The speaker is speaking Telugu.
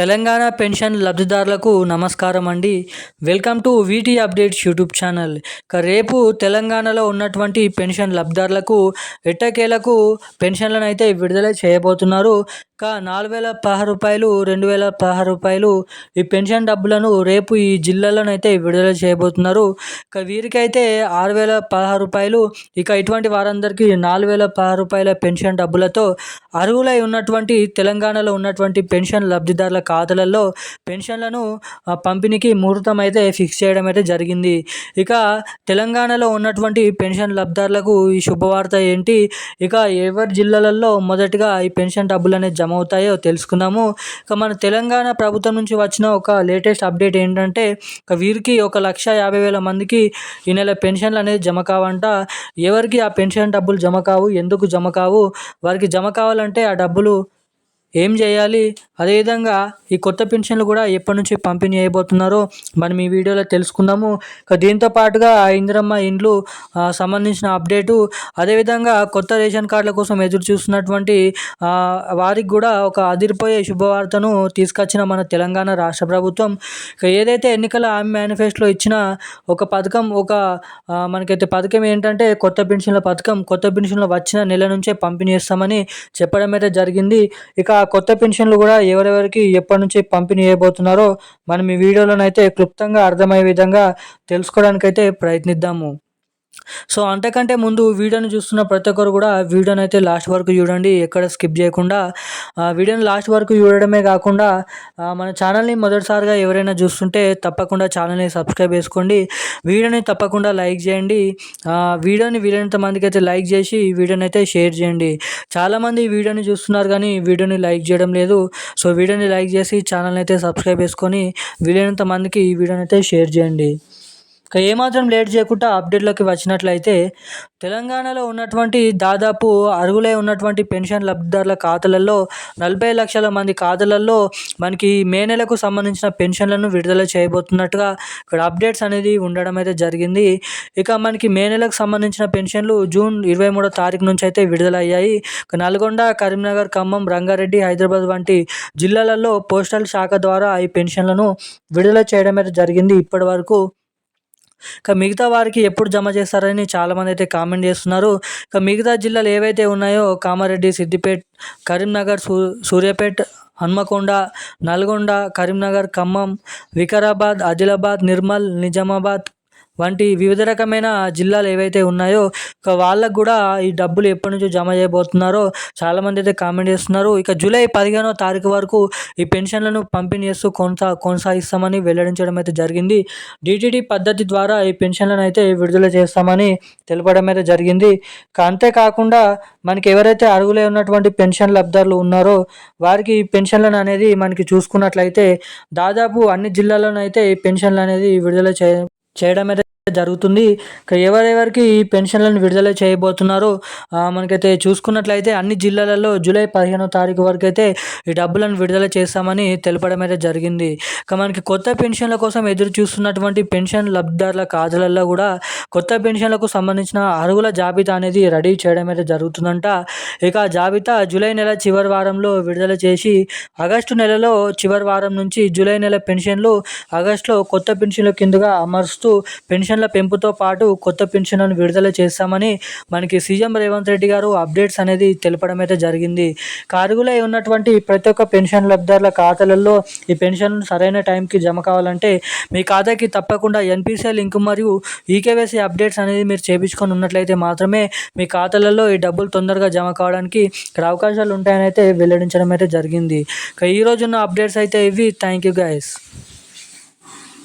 తెలంగాణ పెన్షన్ లబ్ధిదారులకు నమస్కారం అండి. Welcome to VT updates YouTube channel. ఇక రేపు తెలంగాణలో ఉన్నటువంటి పెన్షన్ లబ్ధిదారులకు ఎట్టకేలకు పెన్షన్లను అయితే విడుదల చేయబోతున్నారు. ఇంకా నాలుగు వేల పదహారు రూపాయలు రెండు వేల పదహారు రూపాయలు ఈ పెన్షన్ డబ్బులను రేపు ఈ జిల్లాలోనైతే అయితే విడుదల చేయబోతున్నారు. ఇక వీరికైతే ఆరు వేల పదహారు రూపాయలు ఇక ఇటువంటి వారందరికీ నాలుగు వేల పదహారు రూపాయల పెన్షన్ డబ్బులతో అర్హులై ఉన్నటువంటి తెలంగాణలో ఉన్నటువంటి పెన్షన్ లబ్ధిదారుల ఖాతాలలో పెన్షన్లను పంపిణీకి ముహూర్తం అయితే ఫిక్స్ చేయడం అయితే జరిగింది. ఇక తెలంగాణలో ఉన్నటువంటి పెన్షన్ లబ్ధిదారులకు ఈ శుభవార్త ఏంటి? ఇక ఎవరి జిల్లాలలో మొదటిగా ఈ పెన్షన్ డబ్బులు అనేది జమ అవుతాయో తెలుసుకుందాము. ఇక మన తెలంగాణ ప్రభుత్వం నుంచి వచ్చిన ఒక లేటెస్ట్ అప్డేట్ ఏంటంటే ఇక వీరికి ఒక లక్ష యాభై వేల మందికి ఈ నెల పెన్షన్లు అనేది జమ కావంట. ఎవరికి ఆ పెన్షన్ డబ్బులు జమ కావు? ఎందుకు జమ కావు? వారికి జమ కావాలంటే ఆ డబ్బులు ఏం చేయాలి? అదేవిధంగా ఈ కొత్త పెన్షన్లు కూడా ఎప్పటి నుంచి పంపిణీ అయిపోతున్నారో మనం ఈ వీడియోలో తెలుసుకుందాము. దీంతో పాటుగా ఇందిరమ్మ ఇండ్లు సంబంధించిన అప్డేటు అదేవిధంగా కొత్త రేషన్ కార్డుల కోసం ఎదురు చూస్తున్నటువంటి వారికి కూడా ఒక అదిరిపోయే శుభవార్తను తీసుకొచ్చిన మన తెలంగాణ రాష్ట్ర ప్రభుత్వం. ఏదైతే ఎన్నికల ఆమె మేనిఫెస్టోలో ఇచ్చిన ఒక పథకం ఒక మనకైతే పథకం ఏంటంటే కొత్త పెన్షన్ల పథకం కొత్త పెన్షన్లు వచ్చిన నెల నుంచే పంపిణీ చేస్తామని చెప్పడం అయితే జరిగింది. ఇక కొత్త పెన్షన్లు కూడా ఎవరెవరికి ఎప్పటి నుంచి పంపిణీ చేయబోతున్నారో మనం ఈ వీడియోలోనైతే క్లుప్తంగా అర్థమయ్యే విధంగా తెలుసుకోవడానికైతే ప్రయత్నిద్దాము. సో అంతకంటే ముందు వీడియోని చూస్తున్న ప్రతి ఒక్కరు కూడా వీడియోని అయితే లాస్ట్ వరకు చూడండి ఎక్కడ స్కిప్ చేయకుండా. వీడియోని లాస్ట్ వరకు చూడడమే కాకుండా మన ఛానల్ని మొదటిసారిగా ఎవరైనా చూస్తుంటే తప్పకుండా ఛానల్ని సబ్స్క్రైబ్ చేసుకోండి. వీడియోని తప్పకుండా లైక్ చేయండి. వీడియోని వీలైనంత మందికి అయితే లైక్ చేసి వీడియోని అయితే షేర్ చేయండి. చాలామంది వీడియోని చూస్తున్నారు కానీ వీడియోని లైక్ చేయడం లేదు. సో వీడియోని లైక్ చేసి ఛానల్ని అయితే సబ్స్క్రైబ్ చేసుకొని వీలైనంత మందికి ఈ వీడియోని అయితే షేర్ చేయండి. ఇక ఏమాత్రం లేట్ చేయకుండా అప్డేట్లోకి వచ్చినట్లయితే తెలంగాణలో ఉన్నటువంటి దాదాపు అరుగులే ఉన్నటువంటి పెన్షన్ లబ్ధిదారుల ఖాతాలలో నలభై లక్షల మంది ఖాతాలలో మనకి మే నెలకు సంబంధించిన పెన్షన్లను విడుదల చేయబోతున్నట్టుగా ఇక్కడ అప్డేట్స్ అనేది ఉండడం అయితే జరిగింది. ఇక మనకి మే నెలకు సంబంధించిన పెన్షన్లు జూన్ ఇరవై మూడో తారీఖు నుంచి అయితే విడుదల అయ్యాయి నల్గొండ కరీంనగర్ ఖమ్మం రంగారెడ్డి హైదరాబాద్ వంటి జిల్లాలలో పోస్టల్ శాఖ ద్వారా ఈ పెన్షన్లను విడుదల చేయడం అయితే జరిగింది. ఇప్పటి వరకు ఇక మిగతా వారికి ఎప్పుడు జమ చేస్తారని చాలామంది అయితే కామెంట్ చేస్తున్నారు. ఇక మిగతా జిల్లాలు ఏవైతే ఉన్నాయో కామారెడ్డి సిద్దిపేట కరీంనగర్ సూ సూర్యాపేట హన్మకొండ నల్గొండ కరీంనగర్ ఖమ్మం వికారాబాద్ ఆదిలాబాద్ నిర్మల్ నిజామాబాద్ వంటి వివిధ రకమైన జిల్లాలు ఏవైతే ఉన్నాయో ఇక వాళ్ళకు కూడా ఈ డబ్బులు ఎప్పటి నుంచో జమ చేయబోతున్నారో చాలామంది అయితే కామెంట్ చేస్తున్నారు. ఇక జూలై పదిహేనో తారీఖు వరకు ఈ పెన్షన్లను పంపిణీ చేస్తూ కొనసా కొనసాగిస్తామని వెల్లడించడం అయితే జరిగింది. డిటిడి పద్ధతి ద్వారా ఈ పెన్షన్లను అయితే విడుదల చేస్తామని తెలపడం అయితే జరిగింది. అంతేకాకుండా మనకి ఎవరైతే అరుగులే ఉన్నటువంటి పెన్షన్ లబ్ధారులు ఉన్నారో వారికి ఈ పెన్షన్లను అనేది మనకి చూసుకున్నట్లయితే దాదాపు అన్ని జిల్లాల్లోనైతే ఈ పెన్షన్లు అనేది విడుదల చే చేయడం అయితే జరుగుతుంది. ఎవరెవరికి ఈ పెన్షన్లను విడుదల చేయబోతున్నారో మనకైతే చూసుకున్నట్లయితే అన్ని జిల్లాలలో జూలై పదిహేనో తారీఖు వరకు అయితే ఈ డబ్బులను విడుదల చేస్తామని తెలపడం అయితే జరిగింది. మనకి కొత్త పెన్షన్ల కోసం ఎదురు చూస్తున్నటువంటి పెన్షన్ లబ్ధిదారుల ఖాతాలలో కూడా కొత్త పెన్షన్లకు సంబంధించిన అరువుల జాబితా అనేది రెడీ చేయడం అయితే జరుగుతుందంట. ఇక జాబితా జూలై నెల చివరి వారంలో విడుదల చేసి ఆగస్టు నెలలో చివరి వారం నుంచి జూలై నెల పెన్షన్లు ఆగస్టులో కొత్త పెన్షన్ల కిందగా అమరుస్తూ పెన్షన్ పెన్షన్ల పెంపుతో పాటు కొత్త పెన్షన్లను విడుదల చేస్తామని మనకి సీఎం రేవంత్ రెడ్డి గారు అప్డేట్స్ అనేది తెలపడం అయితే జరిగింది. కారుగులై ఉన్నటువంటి ప్రతి ఒక్క పెన్షన్ లబ్ధారుల ఖాతాలలో ఈ పెన్షన్ సరైన టైంకి జమ కావాలంటే మీ ఖాతాకి తప్పకుండా ఎన్పిసిఐ లింక్ మరియు ఈకేవైసీ అప్డేట్స్ అనేది మీరు చేపించుకొని ఉన్నట్లయితే మాత్రమే మీ ఖాతాలలో ఈ డబ్బులు తొందరగా జమ కావడానికి ఇక్కడ అవకాశాలు ఉంటాయని అయితే వెల్లడించడం అయితే జరిగింది. ఇక ఈరోజున్న అప్డేట్స్ అయితే ఇవి. Thank you guys